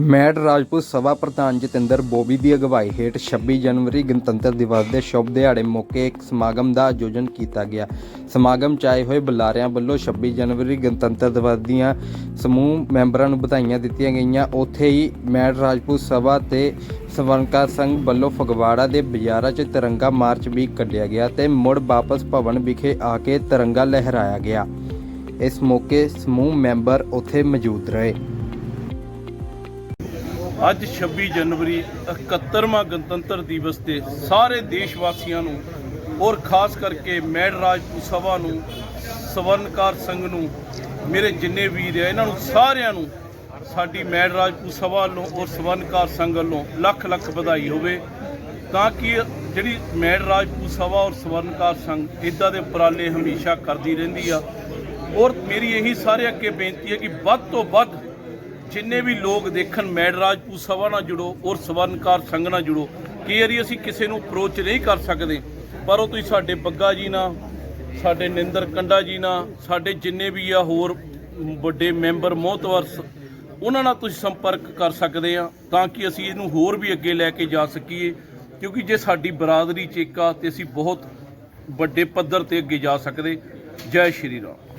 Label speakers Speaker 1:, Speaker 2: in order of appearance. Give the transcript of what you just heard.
Speaker 1: Mat Rajput ਸਭਾ ਪ੍ਰਧਾਨ ਜਤਿੰਦਰ ਬੋਬੀ ਦੀ ਅਗਵਾਈ ਹੇਠ 26 ਜਨਵਰੀ ਗਣਤੰਤਰ ਦਿਵਸ ਦੇ ਸ਼ੁਭ ਦਿਹਾੜੇ ਮੌਕੇ ਇੱਕ ਸਮਾਗਮ ਦਾ ਆਯੋਜਨ ਕੀਤਾ ਗਿਆ। ਸਮਾਗਮ 'ਚ ਆਏ ਹੋਏ ਬੁਲਾਰਿਆਂ ਵੱਲੋਂ 26 ਜਨਵਰੀ ਗਣਤੰਤਰ ਦਿਵਸ ਦੀਆਂ ਸਮੂਹ ਮੈਂਬਰਾਂ ਨੂੰ ਵਧਾਈਆਂ ਦਿੱਤੀਆਂ ਗਈਆਂ। ਉੱਥੇ ਹੀ ਮੈਟ ਰਾਜਪੂਤ ਸਭਾ ਤੇ ਸਵਰਨਕਾਰ ਸੰਘ ਵੱਲੋਂ ਫਗਵਾੜਾ ਦੇ ਬਾਜ਼ਾਰਾਂ 'ਚ ਤਿਰੰਗਾ ਮਾਰਚ ਵੀ ਕੱਢਿਆ ਗਿਆ ਤੇ ਮੁੜ ਵਾਪਸ ਭਵਨ ਵਿਖੇ ਆ ਕੇ ਤਿਰੰਗਾ ਲਹਿਰਾਇਆ ਗਿਆ। ਇਸ ਮੌਕੇ ਸਮੂਹ ਮੈਂਬਰ ਉੱਥੇ ਮੌਜੂਦ ਰਹੇ।
Speaker 2: ਅੱਜ 26 ਜਨਵਰੀ 71ਵਾਂ ਗਣਤੰਤਰ ਦਿਵਸ ਤੇ ਸਾਰੇ ਦੇਸ਼ ਵਾਸੀਆਂ ਨੂੰ ਔਰ ਖਾਸ ਕਰਕੇ ਮੈਡ ਰਾਜਪੂਤ ਸਭਾ ਨੂੰ, ਸਵਰਨਕਾਰ ਸੰਘ ਨੂੰ, ਮੇਰੇ ਜਿੰਨੇ ਵੀਰ ਆ, ਇਹਨਾਂ ਨੂੰ ਸਾਰਿਆਂ ਨੂੰ ਸਾਡੀ ਮੈੜ ਰਾਜਪੂਤ ਸਭਾ ਵੱਲੋਂ ਔਰ ਸਵਰਨਕਾਰ ਸੰਘ ਵੱਲੋਂ ਲੱਖ ਲੱਖ ਵਧਾਈ ਹੋਵੇ। ਤਾਂ ਕਿ ਜਿਹੜੀ ਮੈਡ ਰਾਜਪੂਤ ਸਭਾ ਔਰ ਸਵਰਨਕਾਰ ਸੰਘ ਇਦਾਂ ਦੇ ਉਪਰਾਲੇ ਹਮੇਸ਼ਾ ਕਰਦੀ ਰਹਿੰਦੀ ਆ। ਔਰ ਮੇਰੀ ਇਹੀ ਸਾਰੇ ਅੱਗੇ ਬੇਨਤੀ ਹੈ ਕਿ ਵੱਧ ਤੋਂ ਵੱਧ ਜਿੰਨੇ ਵੀ ਲੋਕ ਦੇਖਣ ਮੈਡ ਰਾਜਪੂਤ ਸਭਾ ਨਾਲ ਜੁੜੋ ਔਰ ਸਵਰਨਕਾਰ ਸੰਘ ਨਾਲ ਜੁੜੋ, ਕਈ ਵਾਰੀ ਅਸੀਂ ਕਿਸੇ ਨੂੰ ਅਪਰੋਚ ਨਹੀਂ ਕਰ ਸਕਦੇ, ਪਰ ਉਹ ਤੁਸੀਂ ਸਾਡੇ ਬੱਗਾ ਜੀ ਨਾਲ, ਸਾਡੇ ਨਿੰਦਰ ਕੰਡਾ ਜੀ ਨਾਲ, ਸਾਡੇ ਜਿੰਨੇ ਵੀ ਆ ਹੋਰ ਵੱਡੇ ਮੈਂਬਰ ਮੋਹਤਵਰ ਉਹਨਾਂ ਨਾਲ ਤੁਸੀਂ ਸੰਪਰਕ ਕਰ ਸਕਦੇ ਆ, ਤਾਂ ਕਿ ਅਸੀਂ ਇਹਨੂੰ ਹੋਰ ਵੀ ਅੱਗੇ ਲੈ ਕੇ ਜਾ ਸਕੀਏ, ਕਿਉਂਕਿ ਜੇ ਸਾਡੀ ਬਰਾਦਰੀ 'ਚ ਇੱਕ ਆ, ਤੇ ਅਸੀਂ ਬਹੁਤ ਵੱਡੇ ਪੱਧਰ ਤੇ ਅੱਗੇ ਜਾ ਸਕਦੇ। ਜੈ ਸ਼੍ਰੀ ਰਾਮ।